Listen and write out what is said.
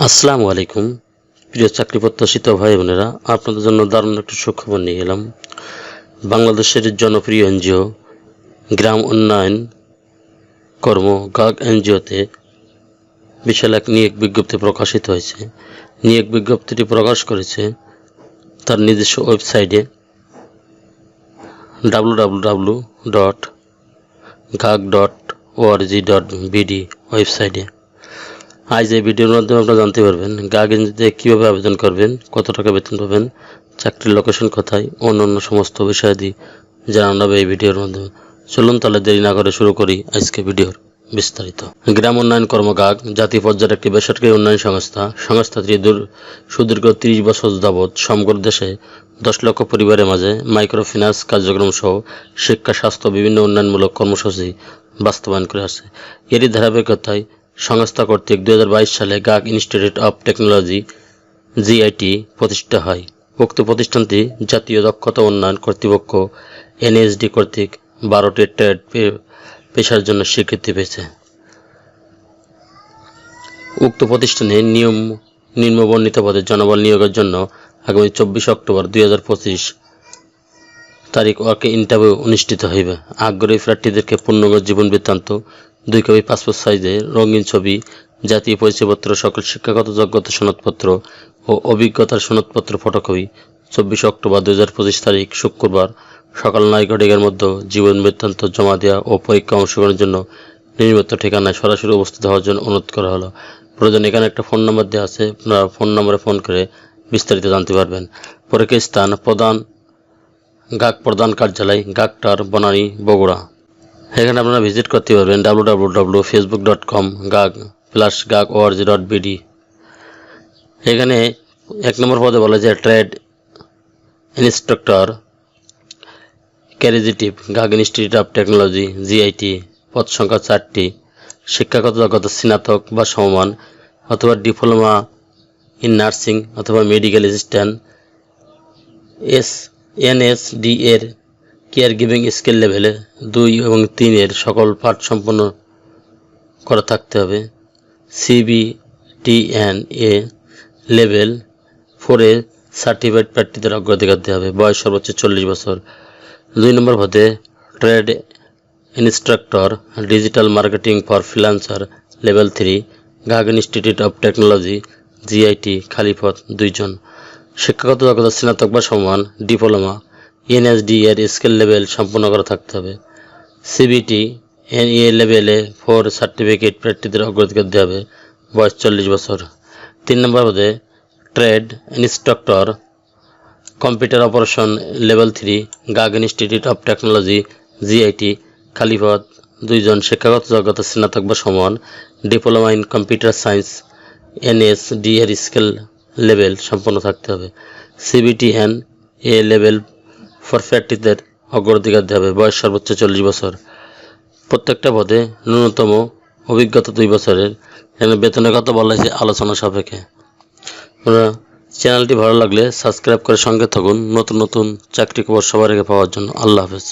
আসসালামু আলাইকুম। প্রিয় চাকরি প্রত্যাশিত ভাই বোনেরা, আপনাদের জন্য দারুণ একটি সুখবর নিয়ে এলাম। বাংলাদেশের জনপ্রিয় এনজিও, গ্রাম উন্নয়ন কর্ম, গাগ এনজিওতে বিশাল এক নিয়োগ বিজ্ঞপ্তি প্রকাশিত হয়েছে। নিয়োগ বিজ্ঞপ্তিটি প্রকাশ করেছে তার নিজস্ব ওয়েবসাইটে W W W dot gag dot ORG dot BD ওয়েবসাইটে। আজ এই ভিডিওর মাধ্যমে আপনারা জানতে পারবেন গা গেঞ্জিতে কীভাবে আবেদন করবেন, কত টাকা বেতন পাবেন, চাকরির লোকেশন কোথায়, অন্যান্য সমস্ত বিষয়াদি জানানো হবে এই ভিডিওর মাধ্যমে। চলুন তাহলে দেরি না করে শুরু করি আজকে ভিডিওর বিস্তারিত। গ্রাম উন্নয়ন কর্মকাগ জাতীয় পর্যায়ের একটি বেসরকারি উন্নয়ন সংস্থা সংস্থাটি দূর সুদীর্ঘ তিরিশ বছর যাবৎ সমগ্র দেশে দশ লক্ষ পরিবারের মাঝে মাইক্রোফিন্যান্স কার্যক্রম সহ শিক্ষা, স্বাস্থ্য, বিভিন্ন উন্নয়নমূলক কর্মসূচি বাস্তবায়ন করে আসছে। এরই ধারাবাহিকতায় সংস্থা কর্তৃক দু সালে Gag institute of technology, GIT, প্রতিষ্ঠিত হয়। উক্ত প্রতিষ্ঠানটি জাতীয় দক্ষতা উন্নয়ন কর্তৃপক্ষ এনএসডি কর্তৃক বারোটি ট্রেড পেশার জন্য স্বীকৃতি পেয়েছে। উক্ত প্রতিষ্ঠানে নিয়ম নিম্নবর্ণিত পদে জনবল নিয়োগের জন্য আগামী চব্বিশ অক্টোবর দুই হাজার পঁচিশ তারিখ ওয়াকে ইন্টারভিউ অনুষ্ঠিত হইবে। আগ্রহী প্রার্থীদেরকে পূর্ণগত জীবন বৃত্তান্ত দুই কপি পাসপোর্ট সাইজে রঙিন ছবি, জাতীয় পরিচয়পত্র, সকল শিক্ষাগত যোগ্যতা সনদপত্র ও অভিজ্ঞতার সনদপত্র ফটোকপি। চব্বিশ অক্টোবর দুই হাজার পঁচিশ তারিখ, শুক্রবার, সকাল নয় ঘটিকার মধ্যে জীবন বৃত্তান্ত জমা দেওয়া ও পরীক্ষা অংশগ্রহণের জন্য নির্মিত ঠিকানায় সরাসরি উপস্থিত হওয়ার জন্য অনুরোধ করা হলো। প্রয়োজন এখানে একটা ফোন নাম্বার দেওয়া আছে, আপনারা ফোন নম্বরে ফোন করে বিস্তারিত জানতে পারবেন। পরীক্ষার স্থান প্রধান গাক প্রধান কার্যালয়, গাগটার বনানী, বগুড়া। এখানে আপনারা ভিজিট করতে পারবেন W W W Facebook dot com গাগ plus গাগ ORG dot BD এখানে এক নম্বর পদে বলা যায় ট্রেড ইনস্ট্রাক্টর, ক্যারিজিটিভ গাগ ইনস্টিটিউট অফ টেকনোলজি জিআইটি পদ সংখ্যা চারটি, শিক্ষাগত যোগ্যতা স্নাতক বা সমমান, অথবা ডিপ্লোমা ইন নার্সিং অথবা মেডিকেল অ্যাসিস্ট্যান্ট এস এনএসডি এর কেয়ার গিভিং স্কেল লেভেলে দুই এবং তিনের সকল পাঠ সম্পন্ন করা থাকতে হবে। সিবিটিএন এ লেভেল ফোরে সার্টিফাইড প্রার্থীদের অগ্রাধিকার দেওয়া হবে। বয়স সর্বোচ্চ চল্লিশ বছর। দুই নম্বর পদে trade instructor digital marketing for freelancer level three গাগ institute of technology GIT খালিপথ দুইজন। শিক্ষাগত যোগ্যতা স্নাতক বা সমান ডিপ্লোমা এনএসডি এর স্কেল লেভেল সম্পূর্ণ করা থাকতে হবে। সিবিটি এনইএ লেভেলে ফোর সার্টিফিকেট প্রার্থীদের অগ্রাধিকার দেওয়া হবে বয়স চল্লিশ বছর। তিন নম্বর পদে trade instructor computer operation level three গাগ institute of technology GIT খালিপথ দুইজন শিক্ষাগত যোগ্যতা স্নাতক বা সমান diploma in computer science NSD এর স্কেল লেভেল সম্পন্ন থাকতে হবে। সিবিটিএন এ লেভেল ফর প্রার্থীদের অগ্রাধিকার দেবে বয়স সর্বোচ্চ চল্লিশ বছর। প্রত্যেকটা পদে ন্যূনতম অভিজ্ঞতা দুই বছরের। এখানে বেতনের কথা বলা হয়েছে আলোচনা সাপেক্ষে। চ্যানেলটি ভালো লাগলে সাবস্ক্রাইব করে সঙ্গে থাকুন। নতুন নতুন চাকরি খবর সবার আগে পাওয়ার জন্য। আল্লাহ হাফেজ।